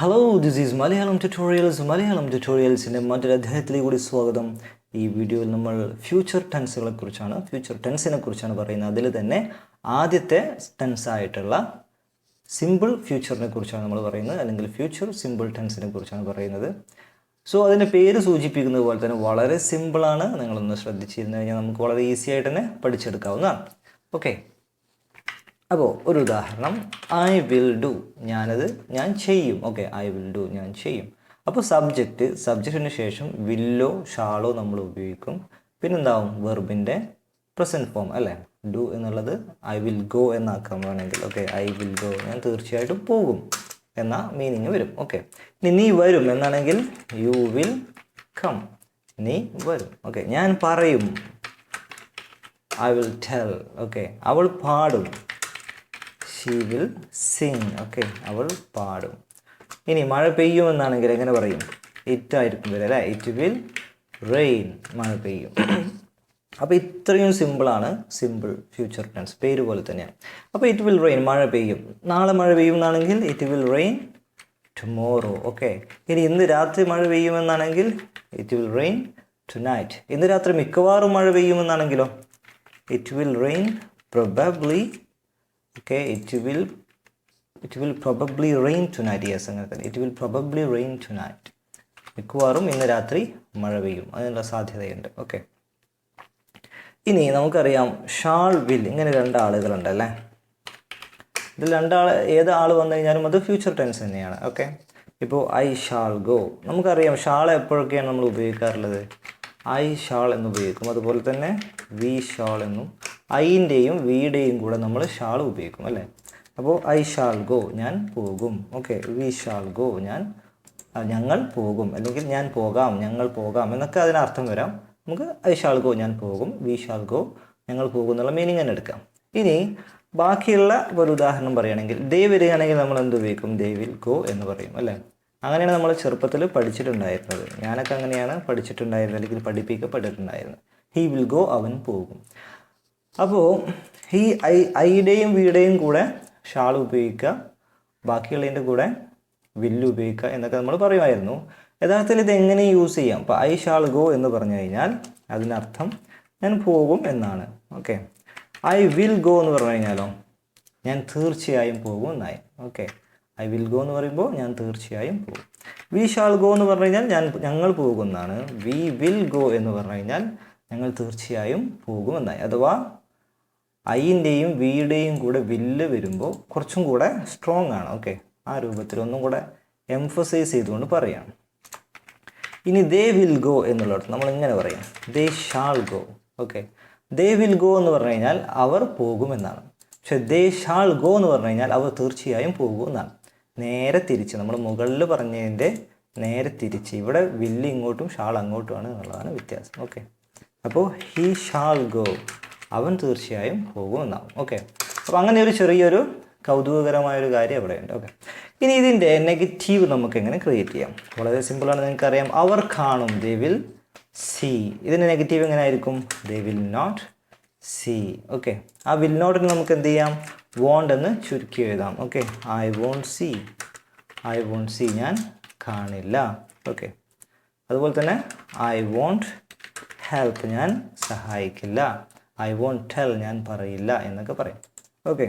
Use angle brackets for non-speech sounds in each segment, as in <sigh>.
Hello this is Malayalam tutorials Malayalam ട്യൂട്ടോറിയൽസിന്റെ മറ്റൊരു അധ്യായത്തിലേക്ക് കൂടി സ്വാഗതം. ഈ വീഡിയോയിൽ നമ്മൾ ഫ്യൂച്ചർ ടെൻസുകളെ കുറിച്ചാണ് ഫ്യൂച്ചർ ടെൻസിനെ കുറിച്ചാണ് പറയുന്നത്. അതിൽ തന്നെ ആദ്യത്തെ ടെൻസ് ആയിട്ടുള്ള സിമ്പിൾ ഫ്യൂച്ചറിനെ കുറിച്ചാണ് നമ്മൾ പറയുന്നത് അല്ലെങ്കിൽ ഫ്യൂച്ചർ സിമ്പിൾ ടെൻസിനെ കുറിച്ചാണ് പറയുന്നത്. സോ അതിന്റെ പേര് സൂചിപ്പിക്കുന്നത് പോലെ തന്നെ വളരെ സിമ്പിളാണ് നിങ്ങളൊന്ന് ശ്രദ്ധിച്ചിരുന്നു കഴിഞ്ഞാൽ നമുക്ക് വളരെ ഈസി ആയിട്ട് തന്നെ പഠിച്ചെടുക്കാവുന്നതാണ്. ഓക്കെ അപ്പോൾ ഒരു ഉദാഹരണം ഐ വിൽ ഡു ഞാനത് ഞാൻ ചെയ്യും. ഓക്കെ ഐ വിൽ ഡു ഞാൻ ചെയ്യും. അപ്പോൾ സബ്ജക്റ്റ് സബ്ജക്റ്റിന് ശേഷം വില്ലോ ഷാളോ നമ്മൾ ഉപയോഗിക്കും. പിന്നെന്താവും? വെർബിന്റെ പ്രസന്റ് ഫോം അല്ലേ? ഡു എന്നുള്ളത് ഐ വിൽ ഗോ എന്നാക്കാൻ വേണമെങ്കിൽ ഓക്കെ ഐ വിൽ ഗോ ഞാൻ തീർച്ചയായിട്ടും പോകും എന്ന മീനിങ് വരും. ഓക്കെ ഇനി നീ വരും എന്നാണെങ്കിൽ യു വിൽ കം നീ വരും. ഓക്കെ ഞാൻ പറയും. ഐ വിൽ ടെൽ ഓക്കെ അവൾ പാടും. ഷീ വിൽ സിങ് ഓക്കെ അവൾ പാടും. ഇനി മഴ പെയ്യുമെന്നാണെങ്കിൽ എങ്ങനെ പറയും? ഇറ്റ് ആയിരിക്കും വരെ അല്ലേ? ഇറ്റ് വിൽ റെയിൻ മഴ പെയ്യും. <clears throat> അപ്പോൾ ഇത്രയും സിമ്പിളാണ് സിമ്പിൾ ഫ്യൂച്ചർ ടെൻസ് പേര് പോലെ തന്നെയാണ്. അപ്പോൾ ഇറ്റ് വിൽ റെയിൻ മഴ പെയ്യും. നാളെ മഴ പെയ്യുമെന്നാണെങ്കിൽ it will rain tomorrow okay ഇനി ഇന്ന് രാത്രി മഴ പെയ്യുമെന്നാണെങ്കിൽ it will rain tonight ഇന്ന് രാത്രി മിക്കവാറും മഴ പെയ്യുമെന്നാണെങ്കിലോ? It will rain probably it will it will probably rain tonight yes അങ്ങനെ will probably rain tonight മിക്കവാറും ഇന്ന് രാത്രി മഴ പെയ്യും. അതിനുള്ള സാധ്യതയുണ്ട്. ഓക്കെ ഇനി നമുക്കറിയാം ഷാൾ വിൽ. ഇങ്ങനെ രണ്ട് ആളുകളുണ്ട് അല്ലേ? ഇതിൽ രണ്ടാൾ ഏത് ആൾ വന്നു കഴിഞ്ഞാലും അത് ഫ്യൂച്ചർ ടെൻസ് തന്നെയാണ്. ഓക്കെ ഇപ്പോൾ ഐ ഷാൾ ഗോ. നമുക്കറിയാം ഷാൾ എപ്പോഴൊക്കെയാണ് നമ്മൾ ഉപയോഗിക്കാറുള്ളത്? ഐ ഷാൾ എന്ന് ഉപയോഗിക്കും. അതുപോലെ തന്നെ വി ഷാൾ എന്നും ഐന്റെയും വിയുടെയും കൂടെ നമ്മൾ ഷാൾ ഉപയോഗിക്കും അല്ലേ? അപ്പോൾ ഐ ഷാൾ ഗോ ഞാൻ പോകും. ഓക്കെ വി ഷാൾ ഗോ ഞാൻ ഞങ്ങൾ പോകും. അല്ലെങ്കിൽ ഞാൻ പോകാം ഞങ്ങൾ പോകാം എന്നൊക്കെ അതിനർത്ഥം വരാം. നമുക്ക് ഐ ഷാൾ ഗോ ഞാൻ പോകും വി ഷാൾ ഗോ ഞങ്ങൾ പോകും എന്നുള്ള മീനിങ് തന്നെ എടുക്കാം. ഇനി ബാക്കിയുള്ള ഒരു ഉദാഹരണം പറയുകയാണെങ്കിൽ ദേ വരികയാണെങ്കിൽ നമ്മൾ എന്ത് ഉപയോഗിക്കും? ദേ വിൽ ഗോ എന്ന് പറയും അല്ലേ? അങ്ങനെയാണ് നമ്മൾ ചെറുപ്പത്തിൽ പഠിച്ചിട്ടുണ്ടായിരുന്നത്. ഞാനൊക്കെ അങ്ങനെയാണ് പഠിച്ചിട്ടുണ്ടായിരുന്നത്. അല്ലെങ്കിൽ പഠിപ്പിക്കപ്പെട്ടിട്ടുണ്ടായിരുന്നത്. ഹീ വിൽ ഗോ അവൻ പോകും. അപ്പോൾ ഈ ഐ ഐയുടെയും വിയുടെയും കൂടെ ഷാൾ ഉപയോഗിക്കുക ബാക്കിയുള്ളതിന്റെ കൂടെ വില്ല് ഉപയോഗിക്കുക എന്നൊക്കെ നമ്മൾ പറയുമായിരുന്നു. യഥാർത്ഥത്തിൽ ഇത് എങ്ങനെ യൂസ് ചെയ്യാം? അപ്പോൾ ഐ ഷാൾ ഗോ എന്ന് പറഞ്ഞു കഴിഞ്ഞാൽ അതിനർത്ഥം ഞാൻ പോകും എന്നാണ്. ഓക്കെ ഐ വിൽ ഗോ എന്ന് പറഞ്ഞു കഴിഞ്ഞാലോ? ഞാൻ തീർച്ചയായും പോകും എന്നായി. ഓക്കെ ഐ വിൽ ഗോ എന്ന് പറയുമ്പോൾ ഞാൻ തീർച്ചയായും പോകും. വി ഷാൾ ഗോ എന്ന് പറഞ്ഞു കഴിഞ്ഞാൽ ഞാൻ ഞങ്ങൾ പോകുന്നതാണ്. വി വിൽ ഗോ എന്ന് പറഞ്ഞു കഴിഞ്ഞാൽ ഞങ്ങൾ തീർച്ചയായും പോകുമെന്നായി. അഥവാ ഐന്റെയും വിയുടെയും കൂടെ വില്ല് വരുമ്പോൾ കുറച്ചും കൂടെ സ്ട്രോങ് ആണ്. ഓക്കെ. ആ രൂപത്തിൽ ഒന്നും കൂടെ എംഫസൈസ് ചെയ്തുകൊണ്ട് പറയാം ഇനി ദേ വിൽ ഗോ എന്നുള്ളിടത്ത് നമ്മൾ ഇങ്ങനെ പറയാം. They shall go. Okay. They will go എന്ന് പറഞ്ഞു കഴിഞ്ഞാൽ അവർ പോകുമെന്നാണ്. പക്ഷെ ദേ ഷാൾ ഗോ എന്ന് പറഞ്ഞു കഴിഞ്ഞാൽ അവർ തീർച്ചയായും പോകുമെന്നാണ്. നേരെ തിരിച്ച് നമ്മൾ മുകളിൽ പറഞ്ഞതിന്റെ നേരെ തിരിച്ച്. ഇവിടെ വില്ല് ഇങ്ങോട്ടും ഷാൾ അങ്ങോട്ടുമാണ് എന്നുള്ളതാണ് വ്യത്യാസം. ഓക്കെ അപ്പോൾ ഹി ഷാൾ ഗോ അവൻ തീർച്ചയായും പോകുമെന്നാവും. ഓക്കെ അപ്പോൾ അങ്ങനെ ഒരു ചെറിയൊരു കൗതുകകരമായൊരു കാര്യം അവിടെയുണ്ട്. ഓക്കെ ഇനി ഇതിന്റെ നെഗറ്റീവ് നമുക്ക് എങ്ങനെ ക്രിയേറ്റ് ചെയ്യാം? വളരെ സിമ്പിളാണ് നിങ്ങൾക്കറിയാം. അവർ കാണും. ദേ വിൽ സി ഇതിന്റെ നെഗറ്റീവ് എങ്ങനെ ആയിരിക്കും? They will not see okay ആ വിൽ നോട്ടിന് നമുക്ക് എന്ത് ചെയ്യാം? വോണ്ട് എന്ന് ചുരുക്കി എഴുതാം. Okay I won't see I won't see ഞാൻ കാണില്ല. ഓക്കെ അതുപോലെ തന്നെ ഐ വോണ്ട് ഹെൽപ്പ് ഞാൻ സഹായിക്കില്ല. ഐ വോണ്ട് ടെൽ ഞാൻ പറയില്ല എന്നൊക്കെ പറയും. ഓക്കെ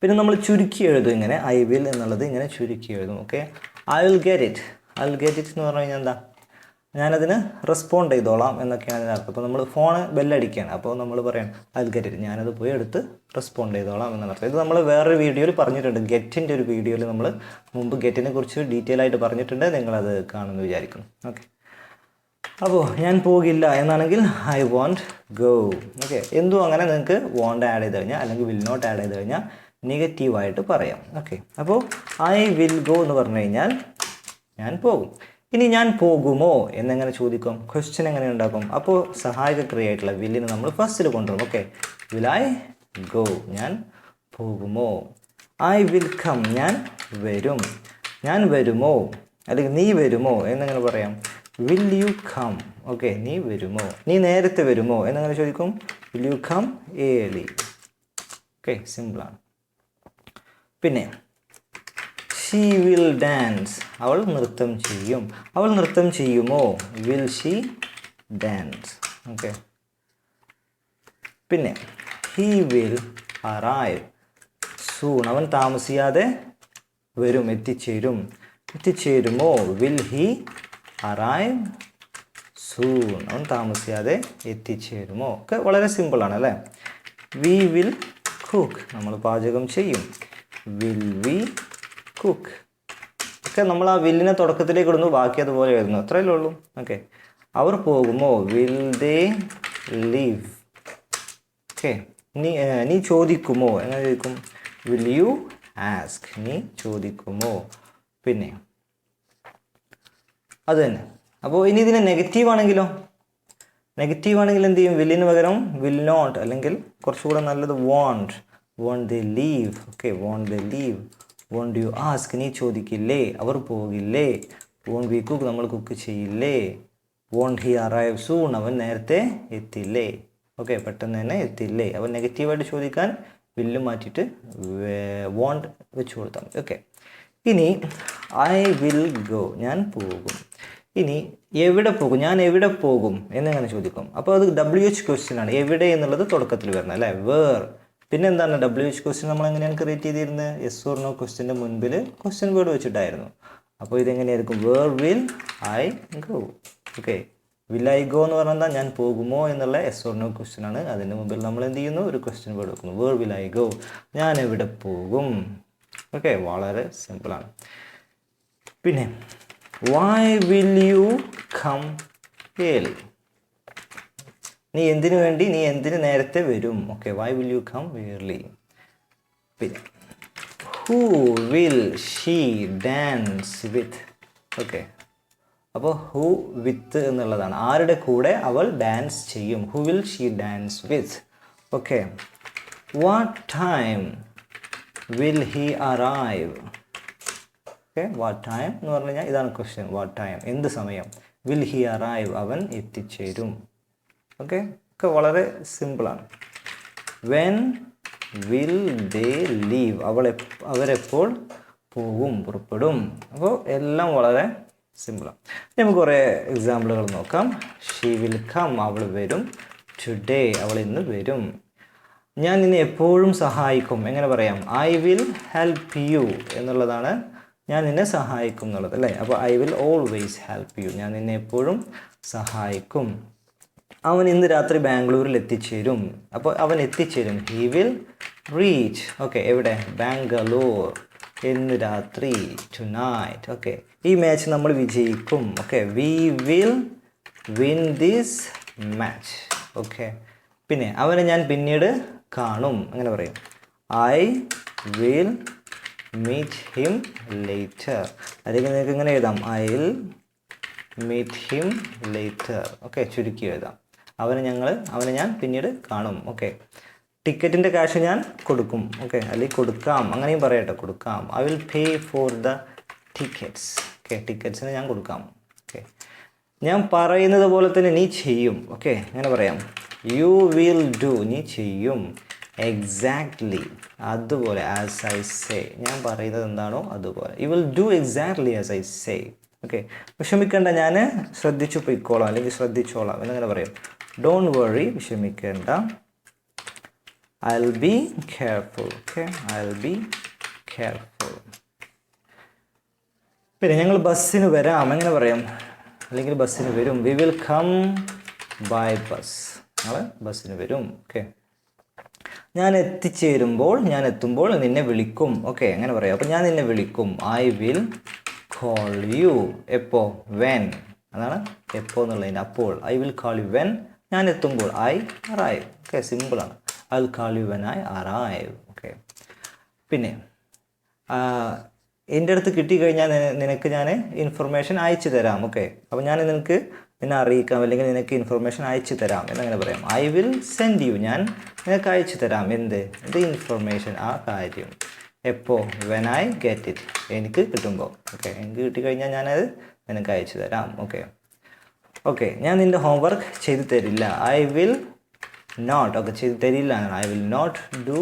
പിന്നെ നമ്മൾ ചുരുക്കി എഴുതും ഇങ്ങനെ. ഐ വിൽ എന്നുള്ളത് ഇങ്ങനെ ചുരുക്കി എഴുതും. Okay I will get it I will get it എന്ന് പറഞ്ഞു കഴിഞ്ഞാൽ എന്താ? ഞാനതിന് റെസ്പോണ്ട് ചെയ്തോളാം എന്നൊക്കെയാണ് അതിനർത്ഥം. അപ്പോൾ നമ്മൾ ഫോൺ ബെല്ലടിക്കുകയാണ് അപ്പോൾ നമ്മൾ പറയാം ഇറ്റ് ഞാനത് പോയി എടുത്ത് റെസ്പോണ്ട് ചെയ്തോളാം എന്നർത്ഥം ഇത് നമ്മൾ വേറൊരു വീഡിയോയിൽ പറഞ്ഞിട്ടുണ്ട്. ഗെറ്റിന്റെ ഒരു വീഡിയോയിൽ നമ്മൾ മുമ്പ് ഗെറ്റിനെ കുറിച്ച് ഡീറ്റെയിൽ ആയിട്ട് പറഞ്ഞിട്ടുണ്ട്. നിങ്ങളത് കാണുമെന്ന് വിചാരിക്കുന്നു. ഓക്കെ. അപ്പോൾ ഞാൻ പോകില്ല എന്നാണെങ്കിൽ ഐ വോണ്ട് ഗോ. ഓക്കെ. എന്തും അങ്ങനെ നിങ്ങൾക്ക് വോണ്ട് ആഡ് ചെയ്ത് കഴിഞ്ഞാൽ അല്ലെങ്കിൽ വിൽ നോട്ട് ആഡ് ചെയ്ത് കഴിഞ്ഞാൽ നെഗറ്റീവായിട്ട് പറയാം. ഓക്കെ. അപ്പോൾ ഐ വിൽ ഗോ എന്ന് പറഞ്ഞു കഴിഞ്ഞാൽ ഞാൻ പോകും. ഇനി ഞാൻ പോകുമോ? എന്നെങ്ങനെ ചോദിക്കും? ക്വസ്റ്റ്യൻ എങ്ങനെ ഉണ്ടാക്കും? അപ്പോൾ സഹായക ക്രിയയായിട്ടുള്ള വില്ലിന് നമ്മൾ ഫസ്റ്റിൽ കൊണ്ടുവരും. ഓക്കെ വിൽ ഐ ഗോ ഞാൻ പോകുമോ? ഐ വിൽ കം ഞാൻ വരും. ഞാൻ വരുമോ? അല്ലെങ്കിൽ നീ വരുമോ? എന്നെങ്ങനെ പറയാം? വിൽ യു കം ഓക്കെ നീ വരുമോ? നീ നേരത്തെ വരുമോ? എന്നെങ്ങനെ ചോദിക്കും? Will you come early okay സിമ്പിളാണ് പിന്നെ ഷീ വിൽ ഡാൻസ് അവൾ നൃത്തം ചെയ്യും. അവൾ നൃത്തം ചെയ്യുമോ? വിൽ ഷീ ഡാൻസ് ഓക്കെ പിന്നെ ഹീ വിൽ അറൈവ് സൂൺ അവൻ താമസിയാതെ വരും എത്തിച്ചേരും. എത്തിച്ചേരുമോ? വിൽ ഹി അറൈവ് സൂൺ അവൻ താമസിയാതെ എത്തിച്ചേരുമോ? ഒക്കെ വളരെ സിമ്പിളാണ് അല്ലേ? വി വിൽ കുക്ക് നമ്മൾ പാചകം ചെയ്യും. Will we cook. ഒക്കെ നമ്മൾ ആ വില്ലിനെ തുടക്കത്തിലേക്ക് ഇടുന്നു ബാക്കി അതുപോലെ വരുന്നു. അത്രയല്ലേ ഉള്ളൂ. ഓക്കെ. അവർ പോകുമോ? Will they leave okay. നീ നീ ചോദിക്കുമോ? എങ്ങനെ ചോദിക്കും? വിൽ യു ആസ്ക് നീ ചോദിക്കുമോ? പിന്നെ. അത് തന്നെ. അപ്പോൾ ഇനി ഇതിന് നെഗറ്റീവ് ആണെങ്കിലോ? നെഗറ്റീവ് ആണെങ്കിൽ എന്ത് ചെയ്യും? വില്ലിന് പകരം വിൽ നോട്ട് അല്ലെങ്കിൽ കുറച്ചുകൂടെ നല്ലത് won't won't the leave okay won't the leave won't you ask നീ ചോദിക്കില്ലേ? അവർ പോകില്ലേ? വോണ്ട് വി കുക്ക് നമ്മൾ കുക്ക് ചെയ്യില്ലേ? വോണ്ട് ഹി അറൈവ് സൂൺ അവൻ നേരത്തെ എത്തില്ലേ? ഓക്കെ പെട്ടെന്ന് തന്നെ എത്തില്ലേ? അവൻ നെഗറ്റീവായിട്ട് ചോദിക്കാൻ വില്ല് മാറ്റിയിട്ട് വോണ്ട് വെച്ച് കൊടുത്താൽ മതി ഓക്കെ. ഇനി ഐ വിൽ ഗോ. ഞാൻ പോകും. ഇനി എവിടെ പോകും? ഞാൻ എവിടെ പോകും? എന്നെങ്ങനെ ചോദിക്കും? അപ്പോൾ അത് ഡബ്ല്യു എച്ച് ക്വസ്റ്റ്യൻ ആണ്. എവിടെ എന്നുള്ളത് തുടക്കത്തിൽ വരണം അല്ലേ? വേർ. പിന്നെ എന്താണ് ഡബ്ല്യു എച്ച് ക്വസ്റ്റ്യൻ നമ്മൾ എങ്ങനെയാണ് ക്രിയേറ്റ് ചെയ്തിരുന്നത് എസ് ഓർ നോ ക്വസ്റ്റ്യന്റെ മുൻപിൽ ക്വസ്റ്റ്യൻ വേർഡ് വെച്ചിട്ടായിരുന്നു. അപ്പോൾ ഇതെങ്ങനെയായിരിക്കും? Where will I go okay will I go എന്ന് പറഞ്ഞാൽ ഞാൻ പോകുമോ എന്നുള്ള എസ് ഓർ നോ ക്വസ്റ്റ്യൻ ആണ്. മുമ്പിൽ നമ്മൾ എന്ത് ചെയ്യുന്നു? ഒരു ക്വസ്റ്റ്യൻ വേർഡ് വെക്കുന്നു. വേർ വിൽ ഐ ഗോ ഞാൻ എവിടെ പോകും? ഓക്കെ വളരെ സിമ്പിളാണ് പിന്നെ why will you come early നീ എന്തിനു വേണ്ടി? നീ എന്തിനു നേരത്തെ വരും? Okay why will you come early പിന്നെ who will she dance with okay അപ്പോൾ ഹൂ വിത്ത് എന്നുള്ളതാണ്. ആരുടെ കൂടെ അവൾ ഡാൻസ് ചെയ്യും? Who will she dance with okay what time will he arrive okay what time എന്ന് പറഞ്ഞു കഴിഞ്ഞാൽ ഇതാണ് ക്വസ്റ്റ്യൻ വാട്ട് ടൈം എന്ത് സമയം? വിൽ ഹി അറൈവ് അവൻ എത്തിച്ചേരും. ഓക്കെ ഒക്കെ വളരെ സിമ്പിളാണ് വെൻ വിൽ ദേ ലീവ് എപ്പ- അവരെപ്പോൾ പോകും പുറപ്പെടും. അപ്പോൾ എല്ലാം വളരെ സിമ്പിളാണ് നമുക്ക് കുറേ എക്സാമ്പിളുകൾ നോക്കാം. ഷീ വിൽ കം അവൾ വരും. ടുഡേ അവൾ ഇന്ന് വരും. ഞാൻ നിന്നെ എപ്പോഴും സഹായിക്കും. എങ്ങനെ പറയാം? ഐ വിൽ ഹെൽപ്പ് യു എന്നുള്ളതാണ് ഞാൻ നിന്നെ സഹായിക്കും എന്നുള്ളത് അല്ലേ? അപ്പോൾ I will always help you ഞാൻ നിന്നെ എപ്പോഴും സഹായിക്കും. അവൻ ഇന്ന് രാത്രി ബാംഗ്ലൂരിൽ എത്തിച്ചേരും അപ്പോൾ അവൻ എത്തിച്ചേരും. ഹി വിൽ റീച്ച് ഓക്കെ എവിടെ? ബാംഗ്ലൂർ. ഇന്ന് രാത്രി ടു നൈറ്റ് ഓക്കെ ഈ മാച്ച് നമ്മൾ വിജയിക്കും okay we will win this match okay പിന്നെ അവനെ ഞാൻ പിന്നീട് കാണും. അങ്ങനെ പറയും. I will meet him later അല്ലെങ്കിൽ നിങ്ങൾക്ക് ഇങ്ങനെ എഴുതാം? I will meet him later okay ചുരുക്കി എഴുതാം. അവനെ ഞങ്ങൾ അവനെ ഞാൻ പിന്നീട് കാണും. ഓക്കെ ടിക്കറ്റിന്റെ ക്യാഷ് ഞാൻ കൊടുക്കും. ഓക്കെ അല്ലെങ്കിൽ കൊടുക്കാം. അങ്ങനെയും പറയട്ടെ കൊടുക്കാം. I will pay for the tickets okay ടിക്കറ്റ്സിന് ഞാൻ കൊടുക്കാം. ഓക്കെ ഞാൻ പറയുന്നത് പോലെ തന്നെ നീ ചെയ്യും. ഓക്കെ അങ്ങനെ പറയാം. യു വിൽ ഡു നീ ചെയ്യും. എക്സാക്ട്ലി അതുപോലെ ആസ് ഐ സേ ഞാൻ പറയുന്നത് എന്താണോ അതുപോലെ. You will do exactly as I say okay വിഷമിക്കേണ്ട. ഞാൻ ശ്രദ്ധിച്ചു പോയിക്കോളാം. അല്ലെങ്കിൽ ശ്രദ്ധിച്ചോളാം. എന്നങ്ങനെ പറയും. ഡോണ്ട് വറി വിഷമിക്കേണ്ട. I will be careful okay I will be careful പിന്നെ ഞങ്ങൾ ബസ്സിന് വരാം. എങ്ങനെ പറയാം? അല്ലെങ്കിൽ ബസ്സിന് വരും. We will come by bus ഞങ്ങൾ ബസ്സിന് വരും ഓക്കെ ഞാൻ എത്തിച്ചേരുമ്പോൾ ഞാൻ എത്തുമ്പോൾ നിന്നെ വിളിക്കും ഓക്കെ അങ്ങനെ പറയാം? അപ്പോൾ ഞാൻ നിന്നെ വിളിക്കും. ഐ വിൽ കോൾ യു എപ്പോ? വെൻ അതാണ് എപ്പോ എന്നുള്ളതിന്റെ അപ്പോൾ. I will call you when ഞാൻ എത്തുമ്പോൾ ഐ അറൈവ് ഓക്കെ സിമ്പിളാണ് I call you I arrive okay പിന്നെ എന്റെ അടുത്ത് കിട്ടിക്കഴിഞ്ഞാൽ നിനക്ക് ഞാൻ ഇൻഫർമേഷൻ അയച്ചു തരാം. ഓക്കെ അപ്പോൾ ഞാൻ നിനക്ക് നിന്നെ അറിയിക്കാം. അല്ലെങ്കിൽ നിനക്ക് ഇൻഫർമേഷൻ അയച്ചു തരാം. എന്നങ്ങനെ പറയാം. ഐ വിൽ സെൻഡ് യു ഞാൻ നിനക്ക് അയച്ചു തരാം. എന്ത്? ഇത് ഇൻഫർമേഷൻ ആ കാര്യം. എപ്പോൾ? വെൻ ഐ ഗെറ്റ് ഇറ്റ് എനിക്ക് കിട്ടുമ്പോൾ. ഓക്കെ എനിക്ക് കിട്ടിക്കഴിഞ്ഞാൽ ഞാനത് നിനക്ക് അയച്ചു തരാം. ഓക്കെ ഓക്കെ ഞാൻ നിന്റെ ഹോംവർക്ക് ചെയ്തു തരില്ല. ഐ വിൽ നോട്ട് ഓക്കെ ചെയ്തു തരില്ല I will not do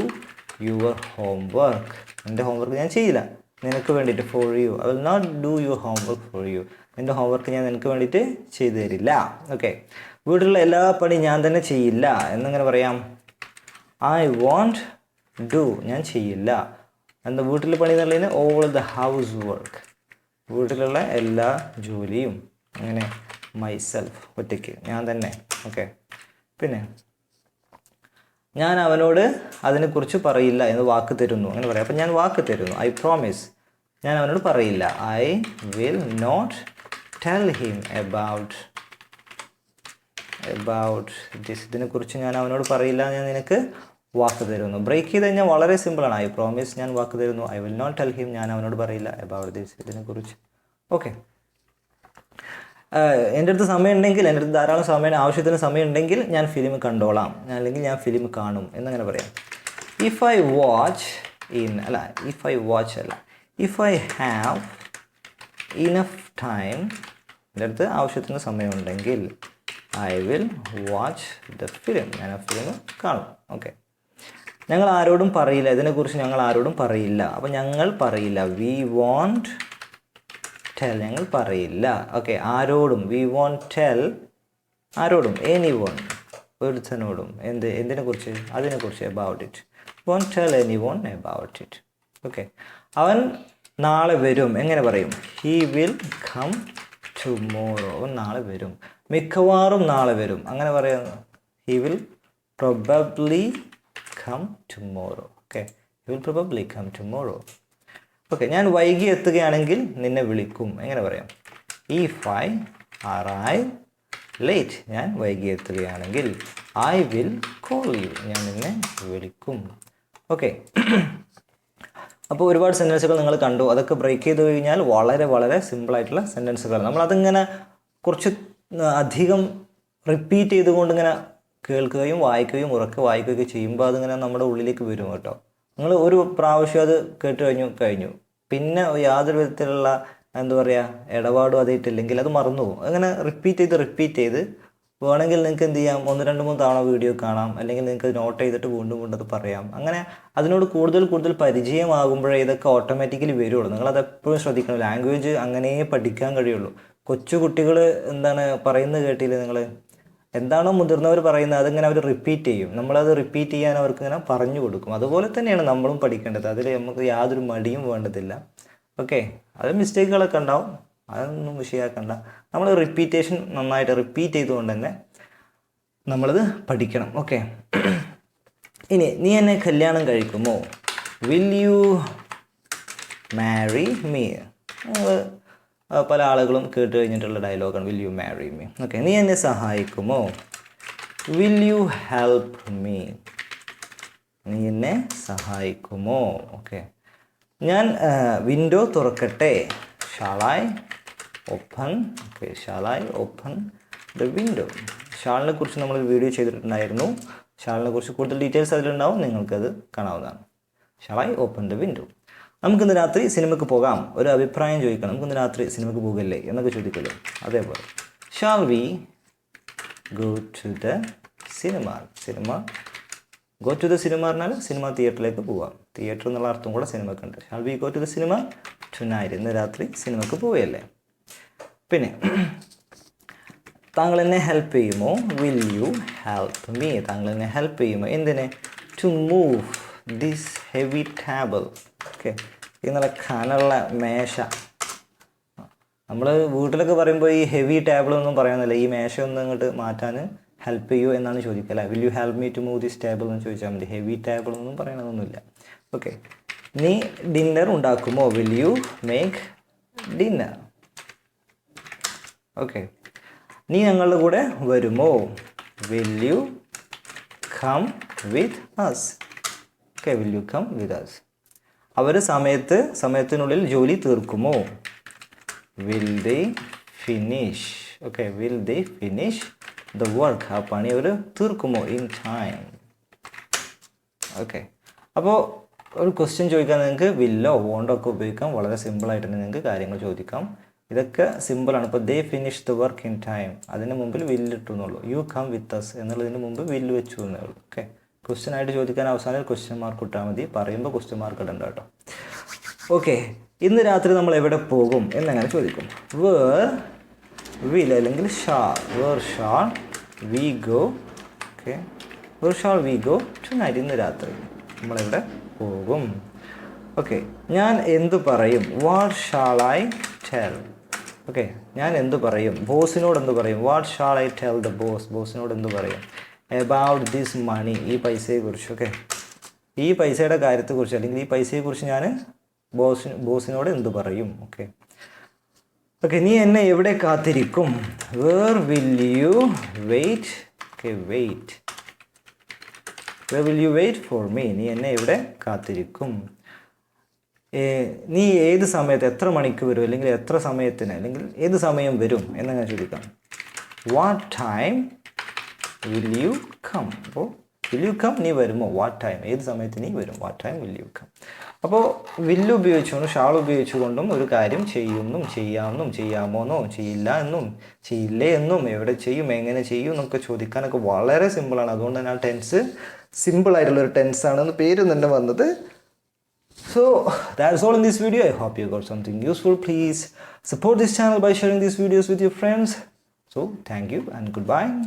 your homework എന്റെ ഹോംവർക്ക് ഞാൻ ചെയ്യില്ല. നിനക്ക് വേണ്ടിയിട്ട് for you I will not do your homework for you നിന്റെ ഹോംവർക്ക് ഞാൻ നിനക്ക് വേണ്ടിയിട്ട് ചെയ്തു തരില്ല. ഓക്കെ വീട്ടിലുള്ള എല്ലാ പണി ഞാൻ തന്നെ ചെയ്യില്ല. എന്നിങ്ങനെ പറയാം? ഐ വോണ്ട് ഡു ഞാൻ ചെയ്യില്ല. എന്താ വീട്ടിലെ പണി എന്നുള്ളതിന് ഓൾ ദ ഹൗസ് വർക്ക് വീട്ടിലുള്ള എല്ലാ ജോലിയും. അങ്ങനെ. മൈസെൽഫ് ഒറ്റയ്ക്ക്. ഞാൻ തന്നെ. ഓക്കെ പിന്നെ ഞാൻ അവനോട് അതിനെക്കുറിച്ച് പറയില്ല എന്ന് വാക്ക് തരുന്നു അങ്ങനെ പറയാം. അപ്പം ഞാൻ വാക്ക് തരുന്നു. ഐ പ്രോമിസ് ഞാൻ അവനോട് പറയില്ല. I will not tell him about about this ഇതിനെക്കുറിച്ച് ഞാൻ അവനോട് പറയില്ല ഞാൻ നിനക്ക് വാക്ക് തരുന്നു. ബ്രേക്ക് ചെയ്ത് കഴിഞ്ഞാൽ വളരെ സിമ്പിളാണ് ഐ പ്രോമിസ് ഞാൻ വാക്ക് തരുന്നു. I will not tell him ഞാൻ അവനോട് പറയില്ല എബൌട്ട് ദിസ് ഇതിനെക്കുറിച്ച്. ഓക്കെ എന്റെ അടുത്ത് സമയം ഉണ്ടെങ്കിൽ എന്റെ അടുത്ത് ധാരാളം സമയം ആവശ്യത്തിന് സമയം ഉണ്ടെങ്കിൽ ഞാൻ ഫിലിം കണ്ടോളാം. അല്ലെങ്കിൽ ഞാൻ ഫിലിം കാണും. എന്നങ്ങനെ പറയാം. ഇഫ് ഐ വാച്ച് ഇൻ അല്ല ഇഫ് ഐ വാച്ച് അല്ല. If I have enough time എന്റെ അടുത്ത് ആവശ്യത്തിന് സമയമുണ്ടെങ്കിൽ I will watch the film ഞാൻ ആ ഫിലിം കാണും. ഓക്കെ ഞങ്ങൾ ആരോടും പറയില്ല. ഇതിനെക്കുറിച്ച് ഞങ്ങൾ ആരോടും പറയില്ല. അപ്പോൾ ഞങ്ങൾ പറയില്ല. വി വോണ്ട് ടെൽ ഞങ്ങൾ പറയില്ല. ഓക്കെ ആരോടും വി വോണ്ട് ടെൽ ആരോടും എനി വോൺ ഒരുത്തനോടും എന്ത് എന്തിനെക്കുറിച്ച് അതിനെക്കുറിച്ച് about it won't tell anyone about it okay അവൻ നാളെ വരും എങ്ങനെ പറയും? ഹീ വിൽ കം ടുമോറോ അവൻ നാളെ വരും. മിക്കവാറും നാളെ വരും. അങ്ങനെ പറയാം. He will probably come tomorrow okay he will probably come tomorrow okay ഞാൻ വൈകി എത്തുകയാണെങ്കിൽ നിന്നെ വിളിക്കും. എങ്ങനെ പറയാം? If I R I late ഞാൻ വൈകി എത്തുകയാണെങ്കിൽ ഐ വിൽ കോൾ യു ഞാൻ നിന്നെ വിളിക്കും. ഓക്കെ അപ്പോൾ ഒരുപാട് സെന്റൻസുകൾ നിങ്ങൾ കണ്ടു. അതൊക്കെ ബ്രേക്ക് ചെയ്ത് കഴിഞ്ഞാൽ വളരെ വളരെ സിമ്പിളായിട്ടുള്ള സെന്റൻസുകളാണ് നമ്മളതിങ്ങനെ കുറച്ച് അധികം റിപ്പീറ്റ് ചെയ്തുകൊണ്ട് ഇങ്ങനെ കേൾക്കുകയും വായിക്കുകയും ഉറക്കെ വായിക്കുകയൊക്കെ ചെയ്യുമ്പോൾ അതിങ്ങനെ നമ്മുടെ ഉള്ളിലേക്ക് വരും കേട്ടോ. നിങ്ങൾ ഒരു പ്രാവശ്യം അത് കേട്ട് കഴിഞ്ഞു കഴിഞ്ഞു. പിന്നെ യാതൊരു വിധത്തിലുള്ള എന്താ പറയുക ഇടപാടും അതായിട്ടില്ലെങ്കിൽ അത് മറന്നു പോകും അങ്ങനെ റിപ്പീറ്റ് ചെയ്ത് റിപ്പീറ്റ് ചെയ്ത് വേണമെങ്കിൽ നിങ്ങൾക്ക് എന്ത് ചെയ്യാം? ഒന്ന് രണ്ട് മൂന്ന് തവണ വീഡിയോ കാണാം. അല്ലെങ്കിൽ നിങ്ങൾക്ക് നോട്ട് ചെയ്തിട്ട് വീണ്ടും വീണ്ടും അത് പറയാം. അങ്ങനെ അതിനോട് കൂടുതൽ കൂടുതൽ പരിചയമാകുമ്പോഴേ ഇതൊക്കെ ഓട്ടോമാറ്റിക്കലി വരുള്ളൂ. നിങ്ങളത് എപ്പോഴും ശ്രദ്ധിക്കണം. ലാംഗ്വേജ് അങ്ങനെ പഠിക്കാൻ കഴിയുള്ളൂ. കൊച്ചു കുട്ടികൾ എന്താണ് പറയുന്നത് കേട്ടില്ലേ നിങ്ങൾ എന്താണോ മുതിർന്നവർ പറയുന്നത് അതിങ്ങനെ അവർ റിപ്പീറ്റ് ചെയ്യും. നമ്മളത് റിപ്പീറ്റ് ചെയ്യാൻ അവർക്ക് ഇങ്ങനെ പറഞ്ഞു കൊടുക്കും. അതുപോലെ തന്നെയാണ് നമ്മളും പഠിക്കേണ്ടത്. അതിൽ നമുക്ക് യാതൊരു മടിയും വേണ്ടതില്ല. ഓക്കെ അത് മിസ്റ്റേക്കുകളൊക്കെ ഉണ്ടാവും. അതൊന്നും വിഷയമാക്കണ്ട നമ്മൾ റിപ്പീറ്റേഷൻ നന്നായിട്ട് റിപ്പീറ്റ് ചെയ്തുകൊണ്ട് തന്നെ നമ്മളത് പഠിക്കണം. ഓക്കെ ഇനി നീ എന്നെ കല്യാണം കഴിക്കുമോ? വിൽ യു മാരി മീ പല ആളുകളും കേട്ട് കഴിഞ്ഞിട്ടുള്ള ഡയലോഗാണ് will you marry me okay നീ എന്നെ സഹായിക്കുമോ? വിൽ യു ഹെൽപ്പ് മീ നീ എന്നെ സഹായിക്കുമോ? ഓക്കെ ഞാൻ വിൻഡോ തുറക്കട്ടെ? Shall I open okay shall I open the window ഷാളിനെ കുറിച്ച് നമ്മൾ വീഡിയോ ചെയ്തിട്ടുണ്ടായിരുന്നു. ഷാളിനെ കുറിച്ച് കൂടുതൽ ഡീറ്റെയിൽസ് അതിലുണ്ടാവും നിങ്ങൾക്കത് കാണാവുന്നതാണ്. ഷാളായ് ഓപ്പൺ ദ വിൻഡോ നമുക്കിന്ന് രാത്രി സിനിമയ്ക്ക് പോകാം. ഒരു അഭിപ്രായം ചോദിക്കണം. നമുക്കിന്ന് രാത്രി സിനിമയ്ക്ക് പോകല്ലേ എന്നൊക്കെ ചോദിക്കല്ലോ. അതേപോലെ. Shall we go to the cinema cinema go to the cinema പറഞ്ഞാൽ സിനിമ തിയേറ്ററിലേക്ക് പോവാം. തിയേറ്റർ എന്നുള്ള അർത്ഥം കൂടെ സിനിമയ്ക്ക് ഉണ്ട്. Shall we go to the cinema tonight ഇന്ന് രാത്രി സിനിമയ്ക്ക് പോവുകയല്ലേ പിന്നെ താങ്കൾ എന്നെ ഹെൽപ്പ് ചെയ്യുമോ? വിൽ യു ഹെൽപ്പ് മീ താങ്കൾ എന്നെ ഹെൽപ്പ് ചെയ്യുമോ? എന്തിനെ? To move this heavy table okay. ഈ നല്ല കനുള്ള മേശ. നമ്മൾ വീട്ടിലൊക്കെ പറയുമ്പോൾ ഈ ഹെവി ടേബിൾ ഒന്നും പറയുന്നില്ല ഈ മേശ ഒന്ന് ഇങ്ങോട്ട് മാറ്റാൻ ഹെൽപ്പ് ചെയ്യൂ എന്നാണ് ചോദിക്കുക അല്ലേ? Will you help me to move this table എന്ന് ചോദിച്ചാൽ മതി. ഹെവി ടേബിൾ ഒന്നും പറയണമെന്നൊന്നുമില്ല ഓക്കെ. നീ dinner ഉണ്ടാക്കുമോ? Will you make dinner okay. നീ ഞങ്ങളുടെ കൂടെ വരുമോ? Will you come with us okay will you come with us അവർ സമയത്ത് സമയത്തിനുള്ളിൽ ജോലി തീർക്കുമോ? Will they finish okay will they finish the work ആ പണി അവർ തീർക്കുമോ ഇൻ ടൈം ഓക്കെ അപ്പോൾ ഒരു ക്വസ്റ്റ്യൻ ചോദിക്കാൻ നിങ്ങൾക്ക്. വില്ലോ വോണ്ടോ ഒക്കെ ഉപയോഗിക്കാം. വളരെ സിമ്പിളായിട്ട് തന്നെ നിങ്ങൾക്ക് കാര്യങ്ങൾ ചോദിക്കാം. ഇതൊക്കെ സിമ്പിളാണ് ഇപ്പോൾ they finish the work in time അതിന് മുമ്പിൽ വില്ലിട്ടു എന്നുള്ളൂ യു കം വിത്ത് അസ് എന്നുള്ളതിന് മുമ്പ് വില്ല് വെച്ചു എന്നേ ഉള്ളൂ ഓക്കെ ക്വസ്റ്റ്യൻ ആയിട്ട് ചോദിക്കാൻ അവസാനം ക്വസ്റ്റ്യൻ മാർക്ക് ഇട്ടാൽ മതി. പറയുമ്പോൾ ക്വസ്റ്റ്യൻ മാർക്ക് ഇടണ്ട കേട്ടോ. ഓക്കെ. ഇന്ന് രാത്രി നമ്മൾ എവിടെ പോകും എന്നങ്ങനെ ചോദിക്കും. വേർ വിൽ അല്ലെങ്കിൽ Shah where shall we go. Okay. Where shall we go. Tonight ഇന്ന് രാത്രി നമ്മളെവിടെ പോകും? ഓക്കെ. ഞാൻ എന്തു പറയും? What shall I tell? Okay. ഞാൻ എന്തു പറയും? ബോസിനോട് എന്ത് പറയും? What shall I tell the boss? ബോസിനോട് എന്ത് പറയും? എബൌട്ട് ദിസ് മണി ഈ പൈസയെക്കുറിച്ച് ഓക്കെ ഈ പൈസയുടെ കാര്യത്തെക്കുറിച്ച് അല്ലെങ്കിൽ ഈ പൈസയെക്കുറിച്ച് ഞാൻ ബോസിന് ബോസിനോട് എന്ത് പറയും ഓക്കെ ഓക്കെ നീ എന്നെ എവിടെ കാത്തിരിക്കും? Where will you wait okay wait where will you wait for me നീ എന്നെ എവിടെ കാത്തിരിക്കും? നീ ഏത് സമയത്ത് എത്ര മണിക്ക് വരും? അല്ലെങ്കിൽ എത്ര സമയത്തിന്? അല്ലെങ്കിൽ ഏത് സമയം വരും? എന്നങ്ങനെ ചോദിക്കാം. What time will you come അപ്പോൾ വിൽ യു കം നീ വരുമോ വാട്ട് ടൈം ഏത് സമയത്ത് നീ വരും what time will you come അപ്പോൾ വില്ല് ഉപയോഗിച്ചുകൊണ്ടും ഷാൾ ഉപയോഗിച്ചുകൊണ്ടും ഒരു കാര്യം ചെയ്യുമെന്നും ചെയ്യാമെന്നും ചെയ്യാമോന്നോ ചെയ്യില്ല എന്നും ചെയ്യില്ലേ എന്നും എവിടെ ചെയ്യും എങ്ങനെ ചെയ്യും എന്നൊക്കെ ചോദിക്കാനൊക്കെ വളരെ സിമ്പിളാണ് അതുകൊണ്ട് തന്നെ ആ ടെൻസ് സിമ്പിളായിട്ടുള്ളൊരു ടെൻസാണെന്ന് പേര് തന്നെ വന്നത് So that's all in this video. I hope you got something useful. Please support this channel by sharing these videos with your friends. So thank you and goodbye.